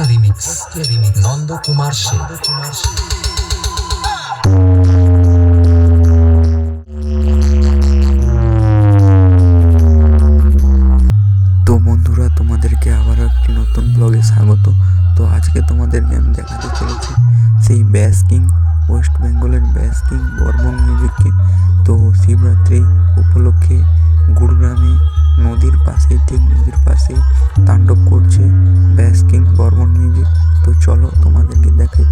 Remix Nanda Kumar তো বন্ধুরা তোমাদেরকে আবার একটি নতুন ব্লগে স্বাগত। তো আজকে তোমাদেরকে আমি দেখাতে চলেছি সেই ব্যাস কিং ওয়েস্ট বেঙ্গলের ব্যাস কিং বর্মন মিউজিককে তো শিবরাত্রি উপলক্ষে গুড়গ্রামে নদীর পাশে ঠিক নদীর পাশে তাণ্ডব করছে চলো তোমাদেরকে দেখে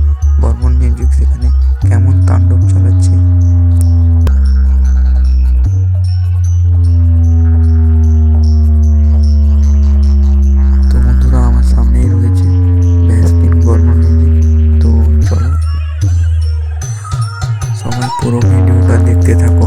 বর্মন মিউজিক সেখানে কেমন তাণ্ডব চালাচ্ছে। পুরো ভিডিওটা দেখতে থাকো।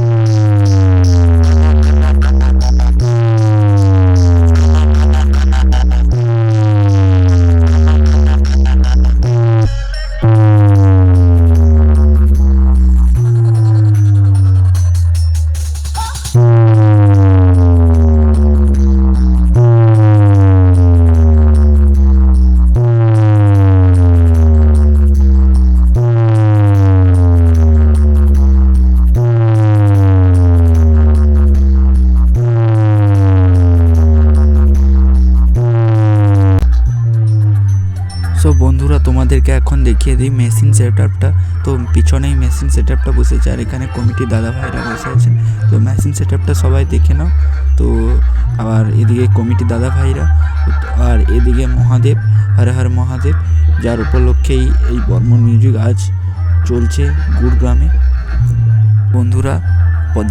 সো বন্ধুরা, তোমাদেরকে এখন দেখিয়ে দিই মেশিন সেট আপটা তো, পিছনেই মেশিন সেট আপটা বসেছে আর এখানে কমিটি দাদা ভাইরা বসে আছেন। তো, মেশিন সেট আপটা সবাই দেখে নাও। তো, আবার এদিকে কমিটি দাদা ভাইরা আর এদিকে মহাদেব, হর হর মহাদেব, যার উপলক্ষেই এই বর্মন মিউজিক আজ চলছে গুড়গ্রামে বন্ধুরা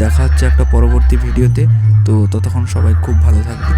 দেখা হচ্ছে একটা পরবর্তী ভিডিওতে তো, ততক্ষণ সবাই খুব ভালো থাকবে